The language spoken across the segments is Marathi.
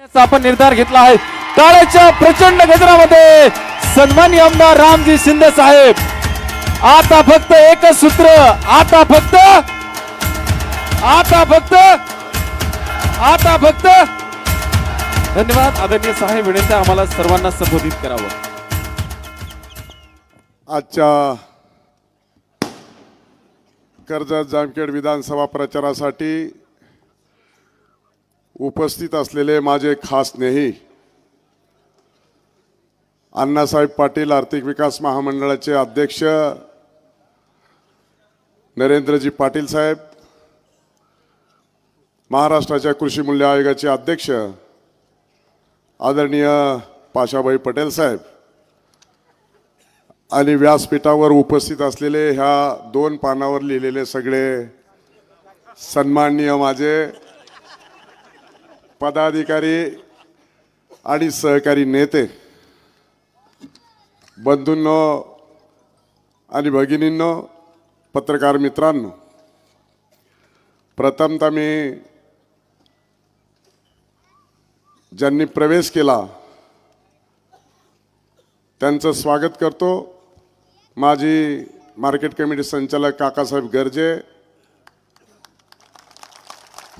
आपण निर्धार घेतला आहे. काळाच्या प्रचंड गजरामध्ये सन्मान्य आमदार रामजी शिंदे साहेब. आता फक्त एकच सूत्र आता फक्त आता फक्त आता फक्त. धन्यवाद आदरणीय साहेब विनंती आम्हाला सर्वांना संबोधित करावं. आजच्या कर्जत जामखेड विधानसभा प्रचारासाठी उपस्थित असलेले माझे खास नेही अण्णासाहेब पाटील आर्थिक विकास महामंडळाचे अध्यक्ष नरेंद्रजी पाटील साहेब महाराष्ट्राच्या कृषी मूल्य आयोगाचे अध्यक्ष आदरणीय पाशाभाई पटेल साहेब आणि व्यासपीठावर उपस्थित असलेले ह्या दोन पानावर लिहिलेले सगळे सन्माननीय माझे पदाधिकारी आणि सहकारी नेते बंधूंनो आणि भगिनींनो पत्रकार मित्रांनो प्रथमतः मी ज्यांनी प्रवेश केला त्यांचं स्वागत करतो. माझी मार्केट कमिटी संचालक काकासाहेब गर्जे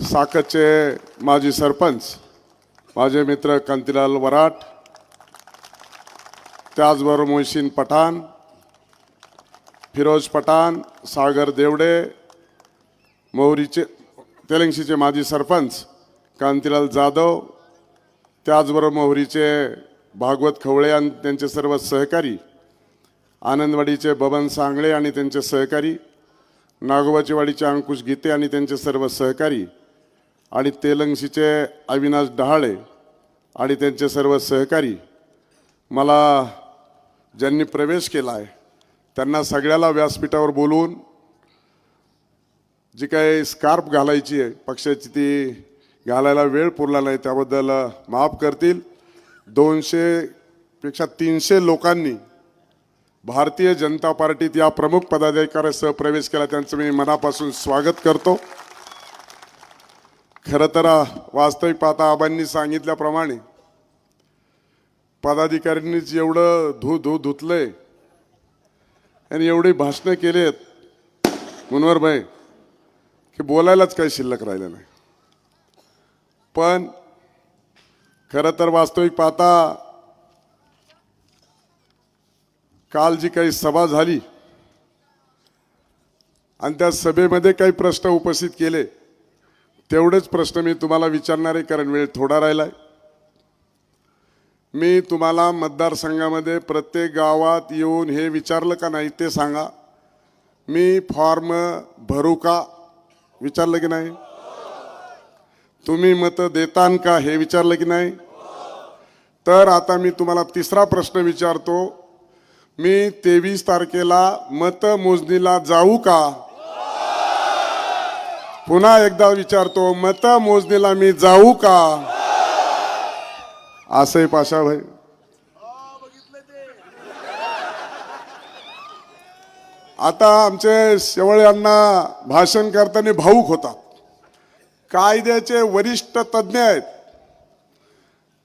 साकतचे माजी सरपंच माझे मित्र कांतीलाल वराट त्याचबरोबर मोहसिन पठाण फिरोज पठाण सागर देवडे मोहरीचे तेलंगशीचे माजी सरपंच कांतीलाल जाधव त्याचबरोबर मोहरीचे भागवत खवळे आणि त्यांचे सर्व सहकारी आनंदवाडीचे बबन सांगळे आणि त्यांचे सहकारी नागोबाचीवाडीचे अंकुश गीते आणि त्यांचे सर्व सहकारी आणि तेलंगशीचे अविनाश डहाळे आणि त्यांचे सर्व सहकारी मला ज्यांनी प्रवेश केला आहे त्यांना सगळ्याला व्यासपीठावर बोलवून जी काही स्कार्फ घालायची आहे पक्षाची ती घालायला वेळ पुरला नाही त्याबद्दल माफ करतील. दोनशेपेक्षा तीनशे लोकांनी भारतीय जनता पार्टीत या प्रमुख पदाधिकाऱ्यासह प्रवेश केला त्यांचं मी मनापासून स्वागत करतो. खरं तर वास्तविक पाहता आबांनी सांगितल्याप्रमाणे पदाधिकाऱ्यांनीच एवढं धू धू धुतलंय आणि एवढी भाषणं केलेत मुनवरभाई की बोलायलाच काही शिल्लक राहिलं नाही. पण खरं तर वास्तविक पाहता काल जी काही सभा झाली आणि त्या सभेमध्ये काही प्रश्न उपस्थित केले तेवढेच प्रश्न मी तुम्हाला विचारणार आहे कारण वेळ थोडा राहिलाय. मी तुम्हाला मतदारसंघामध्ये प्रत्येक गावात येऊन हे विचारलं का नाही ते सांगा. मी फॉर्म भरू का? विचारलं की नाही? तुम्ही मतं देतान का हे विचारलं की नाही? तर आता मी तुम्हाला तिसरा प्रश्न विचारतो. मी तेवीस तारखेला मतमोजणीला जाऊ का? पुन्हा एकदा विचारतो मतमोजणीला मी जाऊ का? असंही पाशा भाई आता आमचे शेवळे यांना भाषण करताना भाऊक होतात. कायद्याचे वरिष्ठ तज्ज्ञ आहेत.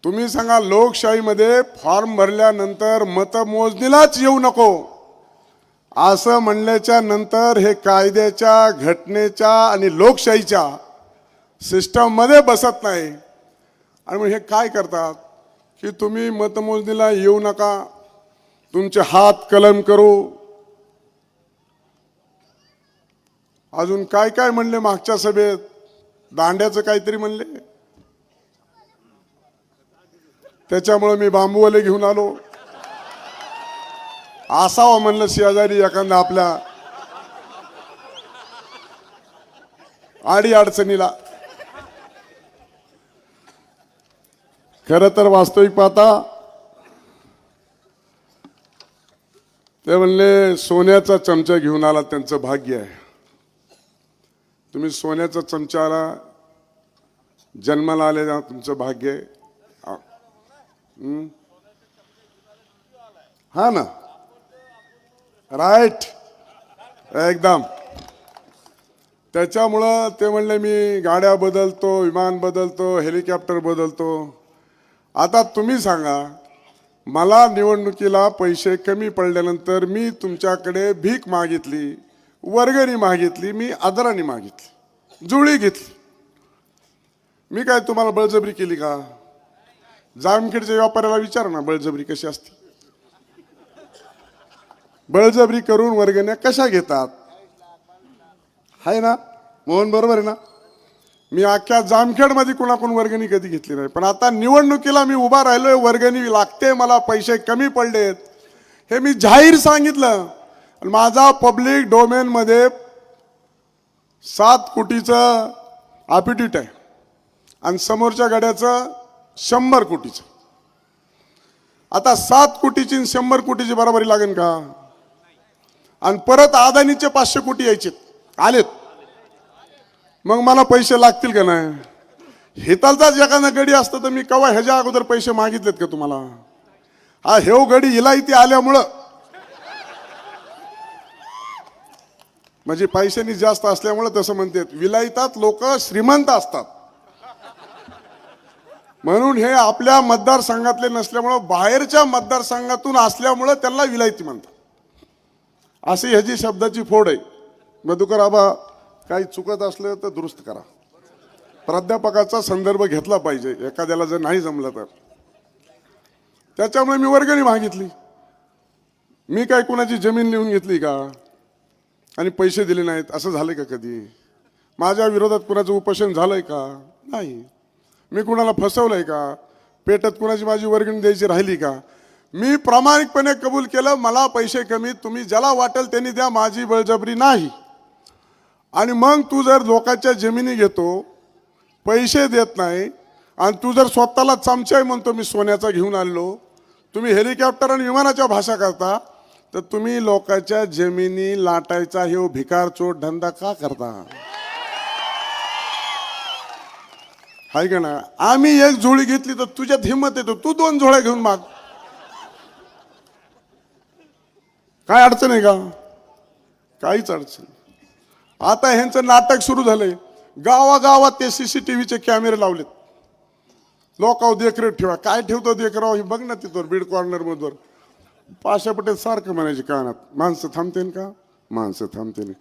तुम्ही सांगा लोकशाहीमध्ये फॉर्म भरल्यानंतर मतमोजणीलाच येऊ नको. असं म्हणल्याच्या नंतर हे कायद्याच्या घटनेच्या आणि लोकशाहीच्या सिस्टममध्ये बसत नाही. आणि मग हे काय करतात? की तुम्ही मतमोजणीला येऊ नका. तुमचे हात कलम करू. अजून काय काय म्हणले मागच्या सभेत? दांड्याचं काहीतरी म्हणले? त्याच्यामुळे मी बांबूवाले घेऊन आलो. असावं म्हणलं शेजारी एखादा आपल्या आडी अडचणीला खर तर वास्तविक पाहता ते म्हणले सोन्याचा चमचा घेऊन आला त्यांचं भाग्य आहे. तुम्ही सोन्याचा चमचाला जन्माला आले तुमचं भाग्य आहे. हा ना. राईट. एकदम. त्याच्यामुळं ते म्हणले मी गाड्या बदलतो विमान बदलतो हेलिकॉप्टर बदलतो. आता तुम्ही सांगा मला निवडणुकीला पैसे कमी पडल्यानंतर मी तुमच्याकडे भीक मागितली वर्गणी मागितली मी आदराने मागितली जुळी घेतली. मी काय तुम्हाला बळजबरी केली का? जामखेडच्या व्यापाऱ्याला विचार ना बळजबरी कशी असते. बळजबरी करून वर्गण्या कशा घेतात? आहे ना? मोहन बरोबर आहे ना? मी अख्ख्या जामखेडमध्ये कुणाकडून वर्गणी कधी घेतली नाही. पण आता निवडणुकीला मी उभा राहिलोय वर्गणी लागते मला पैसे कमी पडलेत. हे मी जाहीर सांगितलं. माझा पब्लिक डोमेनमध्ये सात कोटीचं ॲपिट्यूट आहे. आणि समोरच्या गाड्याचं शंभर कोटीचं. आता सात कोटीची आणि शंभर कोटीची बराबरी लागेल का? आणि परत अदानीचे पाचशे कोटी यायचे आलेत. मग मला पैसे लागतील का नाही? हितालचाच एखादा गडी असतं तर मी कवा ह्याच्या अगोदर पैसे मागितलेत का तुम्हाला? हा हेव गडी हिला इथे आल्यामुळं. म्हणजे पैशांनी जास्त असल्यामुळं तसं म्हणतात. विलायतात लोक श्रीमंत असतात. म्हणून हे आपल्या मतदारसंघातले नसल्यामुळं बाहेरच्या मतदारसंघातून असल्यामुळं त्यांना विलायती म्हणतात. अशी ह्याची शब्दाची फोड आहे. मधुकर आबा काही चुकत असलं तर दुरुस्त करा. प्राध्यापकाचा संदर्भ घेतला पाहिजे एखाद्याला जर नाही जमलं तर. त्याच्यामुळे मी वर्गणी मागितली. मी काय कुणाची जमीन लिहून घेतली का? आणि पैसे दिले नाहीत असं झालंय का कधी? माझ्या विरोधात कुणाचं उपोषण झालंय का? नाही. मी कुणाला फसवलंय का? पेटत कुणाची माझी वर्गणी द्यायची राहिली का? मी प्रामाणिकपणे कबूल केलं मला पैसे कमी तुम्ही ज्याला वाटेल त्यांनी द्या माझी बळजबरी नाही. आणि मग तू जर लोकांच्या जमिनी घेतो पैसे देत नाही आणि तू जर स्वतःला चमचाय म्हणतो मी सोन्याचा घेऊन आलो तुम्ही हेलिकॉप्टर आणि विमानाच्या भाषा करता तर तुम्ही लोकांच्या जमिनी लाटायचा हे भिकार चोट धंदा का करता? हाय का ना? आम्ही एक जोडी घेतली तर तुझ्यात हिंमत येतो तू दोन जोड्या घेऊन माग. काय अडचण आहे का? काहीच अडचण आता ह्यांचं नाटक सुरू झालंय. गावागावात ते सी सी टी व्हीचे कॅमेरे लावलेत. लोकाव देखरेख ठेवा. काय ठेवतो देखराव हे बघ ना तिथं बीड कॉर्नरमधवर पाशा पटेल सारखं म्हणायचे कानात माणसं थांबतेन का? माणसं थांबतेन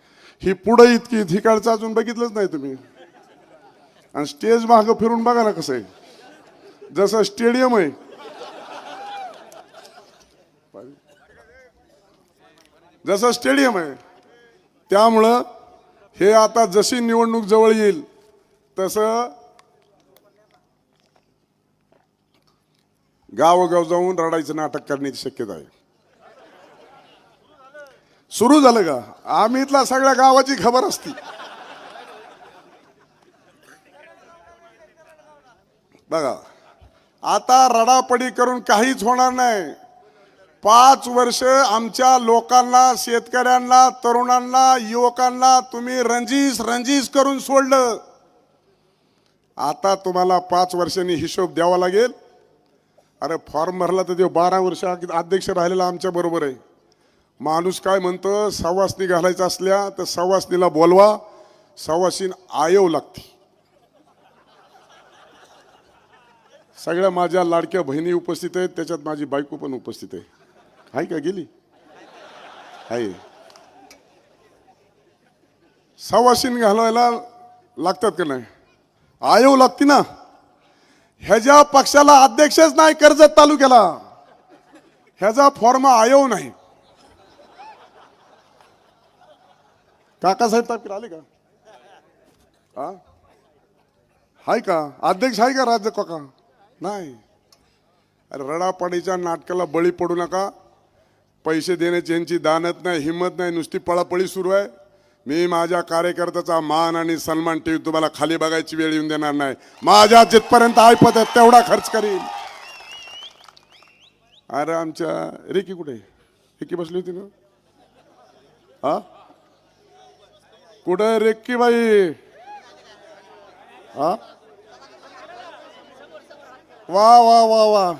ही पुढं इतकी ठिकाणचं अजून बघितलंच नाही तुम्ही. आणि स्टेज मागं फिरून बघा ना कसं आहे. जसं स्टेडियम आहे जसं स्टेडियम आहे. त्यामुळं हे आता जशी निवडणूक जवळ येईल तसं गावोगाव जाऊन रडायचं नाटक करण्याची शक्यता आहे. सुरू झालं का? आम्ही इथला सगळ्या गावाची खबर असती. बघा आता रडापडी करून काहीच होणार नाही. पाच वर्ष आमच्या लोकांना शेतकऱ्यांना तरुणांना युवकांना तुम्ही रंजीस रंजीस करून सोडलं. आता तुम्हाला पाच वर्षांनी हिशोब द्यावा लागेल. अरे फॉर्म भरला तर ते बारा वर्ष अध्यक्ष राहिलेला आमच्या बरोबर आहे. माणूस काय म्हणतो सवासनी घालायचं असल्या तर सवासनीला बोलवा सवासीन आयव लागते. सगळ्या माझ्या लाडक्या बहिणी उपस्थित आहेत त्याच्यात माझी बायको पण उपस्थित आहे. आहे का गेली? आहे. सवाशीन घालवायला लागतात का नाही? आयव लागते ना. ह्याच्या पक्षाला अध्यक्षच नाही कर्जत तालुक्याला ह्याचा फॉर्म आयव नाही. काकासाहेब तापकीर आले का? हा हाय का? अध्यक्ष आहे का राज्य काका? नाही. अरे रडापाडीच्या नाटकाला बळी पडू नका. पैसे देण्याची यांची दानत नाही हिंमत नाही नुसती पळापळी सुरू आहे. मी माझ्या कार्यकर्त्याचा मान आणि सन्मान ठेवी तुम्हाला खाली बघायची वेळ येऊन देणार नाही. माझ्या जिथपर्यंत ऐपत आहे तेवढा खर्च करीन. अरे आमच्या रेकी कुठे? रेकी बसली होती ना? हा? कुठे रेक्की बाई? हा? वा वा वा वा.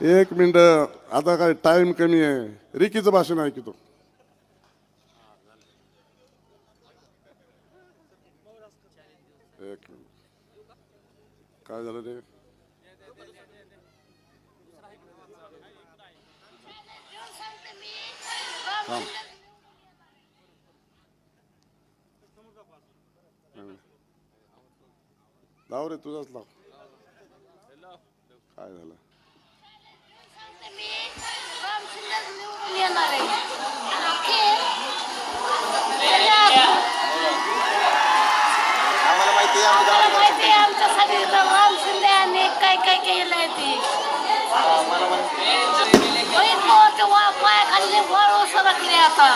एक मिनिट. आता काय टाइम कमी आहे. रिकीचं भाषण ऐकतो. एक काय झालं रे? थांब. लाव रे तुझाच लाव. काय झालं? येणार आहे. आणि आम्हाला माहिती आहे आहे आमच्यासाठी तर राम शिंदे यांनी काय काय केलंय ते. आम्हाला माहिती बघितलं ते वा पायाखाली वर सरकले आता.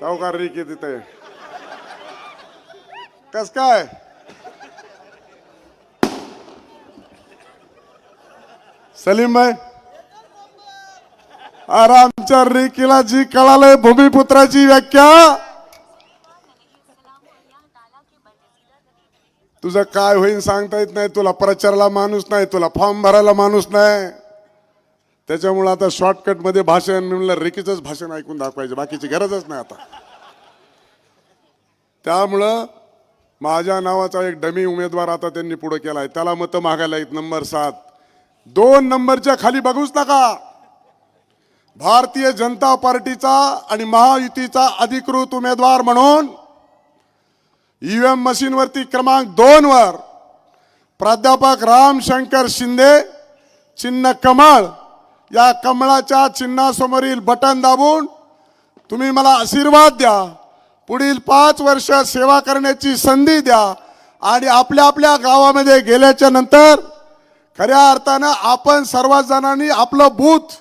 सावकार रे की तिथे. कस काय? सलीम भाई अरे आमच्या रेकीला जी कळालंय भूमिपुत्राची व्याख्या. तुझं काय होईल सांगता येत नाही तुला प्रचारला माणूस नाही तुला फॉर्म भरायला माणूस नाही. त्याच्यामुळे आता शॉर्टकटमध्ये भाषण म्हणलं रेकीचंच भाषण ऐकून दाखवायचं बाकीची गरजच नाही आता. त्यामुळं माझ्या नावाचा एक डमी उमेदवार आता त्यांनी पुढे केलाय त्याला मतं मागायला येत नंबर सात. दोन नंबरच्या खाली बघूच नका. भारतीय जनता पार्टीचा आणि महायुतीचा अधिकृत उमेदवार म्हणून ईव्हीएम मशीनवरती क्रमांक दोन वर प्राध्यापक रामशंकर शिंदे चिन्ह कमळ या कमळाच्या चिन्हासमोरील बटन दाबून तुम्ही मला आशीर्वाद द्या. पुढील पाच वर्ष सेवा करण्याची संधी द्या आणि आपल्या आपल्या गावामध्ये गेल्याच्यानंतर खऱ्या अर्थानं आपण सर्वच जणांनी आपलं बूथ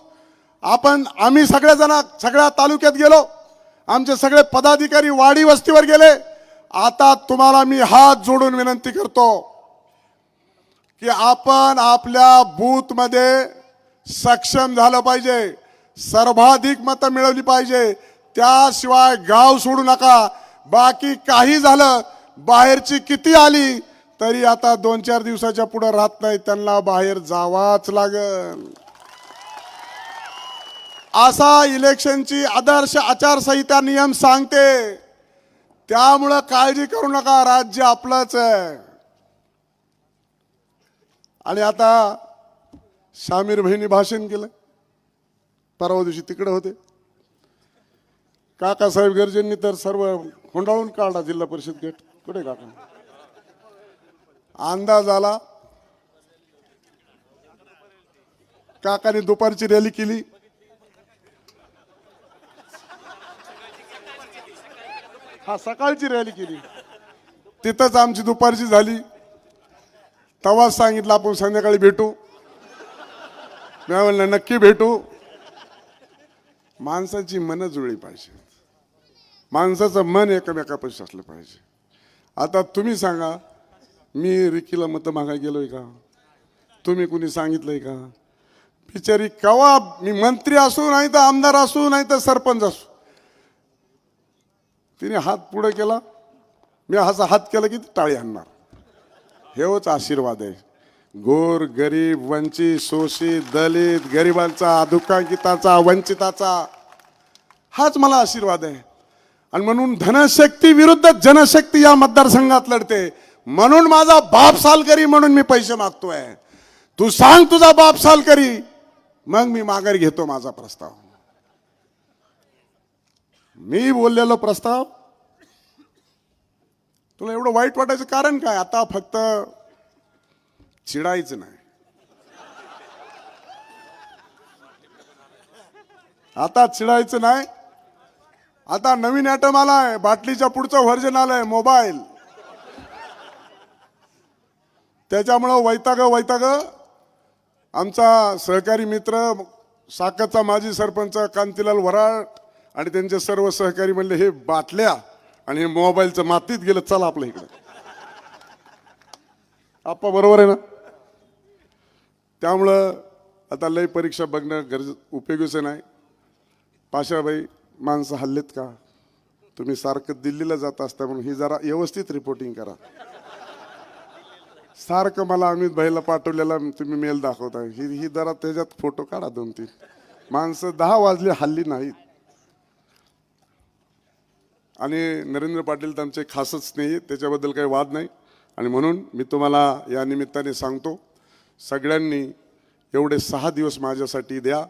आपण आम्ही सगळे जण सगळ्या तालुक्यात गेलो. आमचे सगळे पदाधिकारी वाडी वस्तीवर गेले. आता तुम्हाला मी हात जोडून विनंती करतो की आपण आपल्या बूथमध्ये सक्षम झालं पाहिजे. सर्वाधिक मतं मिळवली पाहिजे. त्याशिवाय गाव सोडू नका. बाकी काही झालं बाहेरची किती आली तरी आता दोन चार दिवसाच्या पुढं राहत नाही त्यांना बाहेर जावाच लागल. असा इलेक्शनची आदर्श आचारसंहिता नियम सांगते. त्यामुळं काळजी करू नका राज्य आपलंच आहे. आणि आता शामीर बहिणी भाषण केलं. परवा दिवशी तिकडे होते. काकासाहेब गर्जेंनी तर सर्व हुंडाळून काढला जिल्हा परिषद गेट. कुठे काका? अंदाज आला. काकाने दुपारची रॅली केली. हा सकाळची रॅली केली. तिथंच आमची दुपारची झाली. तवाच सांगितलं आपण संध्याकाळी भेटू. मी म्हणलं नक्की भेटू. माणसाची मन जुळली पाहिजे. माणसाचं मन एकमेकापाशी असलं पाहिजे. आता तुम्ही सांगा मी रिकीला मतं मागाय गेलोय का? तुम्ही कुणी सांगितलंय का? बिचारी कवा मी मंत्री असू नाही तर आमदार असू नाही तर सरपंच असू. तिने हात पुढे केला. मी असा हात केला की टाळी आणणार. हेच आशीर्वाद आहे. गोर गरीब वंचित शोषित दलित गरिबांचा दुःखांकिताचा वंचिताचा हाच मला आशीर्वाद आहे. आणि म्हणून धनशक्ती विरुद्ध जनशक्ती या मतदारसंघात लढते. म्हणून माझा बाप सालकरी म्हणून मी पैसे मागतोय. तू सांग तुझा बाप सालकरी. मग मी माघारी घेतो माझा प्रस्ताव. मी बोललेलो प्रस्ताव. तुला एवढं वाईट वाटायचं कारण काय? आता फक्त चिडायचं नाही. आता चिडायचं नाही. आता नवीन ॲटम आलाय. बाटलीच्या पुढचं व्हर्जन आलंय. मोबाईल त्याच्यामुळं वैताग वैताग. आमचा सहकारी मित्र साकतचा माजी सरपंच कांतीलाल वराळ आणि त्यांचे सर्व सहकारी म्हणले हे बाटल्या आणि हे मोबाईलचं मातीत गेलं चला आपलं इकडे. आप्पा बरोबर आहे ना? त्यामुळं आता लय परीक्षा बघणं गरज उपयोगीचं नाही पाशाबाई माणसं हल्लेत का? तुम्ही सारखं दिल्लीला जात असता म्हणून ही जरा व्यवस्थित रिपोर्टिंग करा. सारखं मला अमित भाईला पाठवलेला तुम्ही मेल दाखवता. ही ही जरा त्याच्यात फोटो काढा दोन तीन. माणसं दहा वाजले हल्ली नाहीत. आणि नरेंद्र पाटील तर आमचे खासच स्नेही त्याच्याबद्दल काही वाद नाही. आणि म्हणून मी तुम्हाला या निमित्ताने सांगतो सगळ्यांनी एवढे सहा दिवस माझ्यासाठी द्या.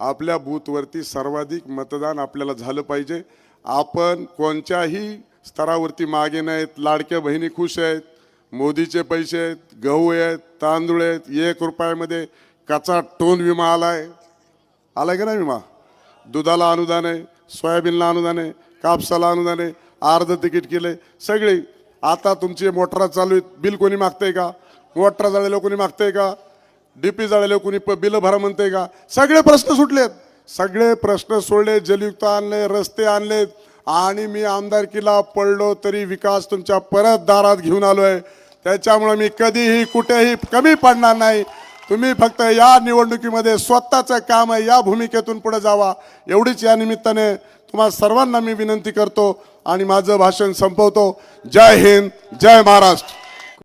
आपल्या बूथवरती सर्वाधिक मतदान आपल्याला झालं पाहिजे. आपण कोणत्याही स्तरावरती मागे नाहीत. लाडक्या बहिणी खुश आहेत. मोदीचे पैसे आहेत गहू आहेत तांदूळ आहेत एक रुपयामध्ये कचा टोन विमा आला आहे आला का नाही विमा? दुधाला अनुदान आहे सोयाबीनला अनुदान आहे कापसाला अनुदान आहे अर्ध तिकीट केले. सगळे आता तुमची मोटरा चालू आहेत बिल कोणी मागतंय का? मोटरा जळलेलं कोणी मागतंय का? डीपी जळलेलं कोणी प- बिलं भरा म्हणतंय का? सगळे प्रश्न सुटलेत. सगळे प्रश्न सोडले जलयुक्त आणले रस्ते आणलेत. आणि मी आमदारकीला पडलो तरी विकास तुमच्या परत दारात घेऊन आलो आहे त्याच्यामुळे मी कधीही कुठेही कमी पडणार नाही. तुम्ही फक्त या निवडणुकीमध्ये स्वतःचं काम आहे या भूमिकेतून पुढे जावा. एवढीच या निमित्ताने तुम्हा सर्वांना मी विनंती करतो आणि माझं भाषण संपवतो. जय हिंद जय महाराष्ट्र.